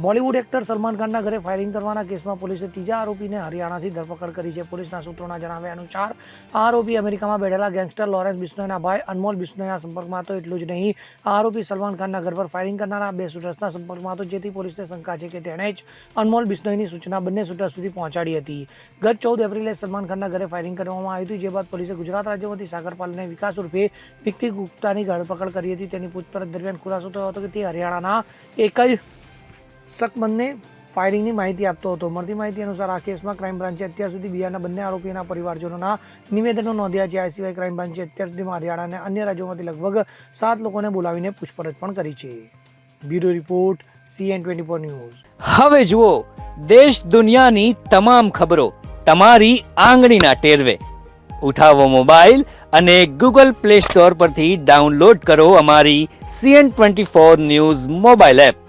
Bollywood actor Salman ખાનના ઘરે firing કરવાના કેસમાં પોલીસે ત્રીજા આરોપીને હરિયાણાથી ધરપકડ કરી છે. પોલીસના સૂત્રોના જણાવ્યા અનુસાર આરોપી અમેરિકામાં બેઠેલા ગેંગસ્ટર લોરેન્સ બિશ્નોઈના ભાઈ અનમોલ બિશ્નોઈના સંપર્કમાં હતો. એટલું જ નહીં આરોપી સલમાન ખાનના ઘર પર ફાયરિંગ કરનારા બે શૂટર્સના સંપર્કમાં હતો, જેથી પોલીસને શંકા છે કે તેણે જ અનમોલ બિશ્નોઈની સૂચના બંને શૂટર્સ સુધી પહોંચાડી હતી. ગત ચૌદ એપ્રિલે સલમાન ખાનના ઘરે ફાયરિંગ કરવામાં આવી હતી, જે બાદ પોલીસે ગુજરાત રાજ્યમાંથી સાગર અને વિકાસ ઉર્ફે વિક્કી ગુપ્તાની ધરપકડ કરી હતી. તેની પૂછપરછ દરમિયાન ખુલાસો થયો હતો કે તે હરિયાણાના એક જ શકમંદને ફાયરિંગની માહિતી આપતો હતો. મળતી માહિતી અનુસાર આ કેસમાં ક્રાઇમ બ્રાન્ચે અત્યાર સુધી બિહારના બંને આરોપીના પરિવારજનોના નિવેદનો નોંધ્યા છે. આ સિવાય ક્રાઇમ બ્રાન્ચે અત્યાર સુધીમાં હરિયાણા અને અન્ય રાજ્યોમાંથી લગભગ સાત લોકોને બોલાવીને પૂછપરછ પણ કરી છે. Bureau report CN twenty four news. હવે જુઓ, દેશ દુનિયાની તમામ ખબરો તમારી આંગળીના ટેરવે. ઉઠાવો મોબાઈલ અને ગૂગલ પ્લે સ્ટોર પરથી ડાઉનલોડ કરો અમારી CN twenty four news mobile app.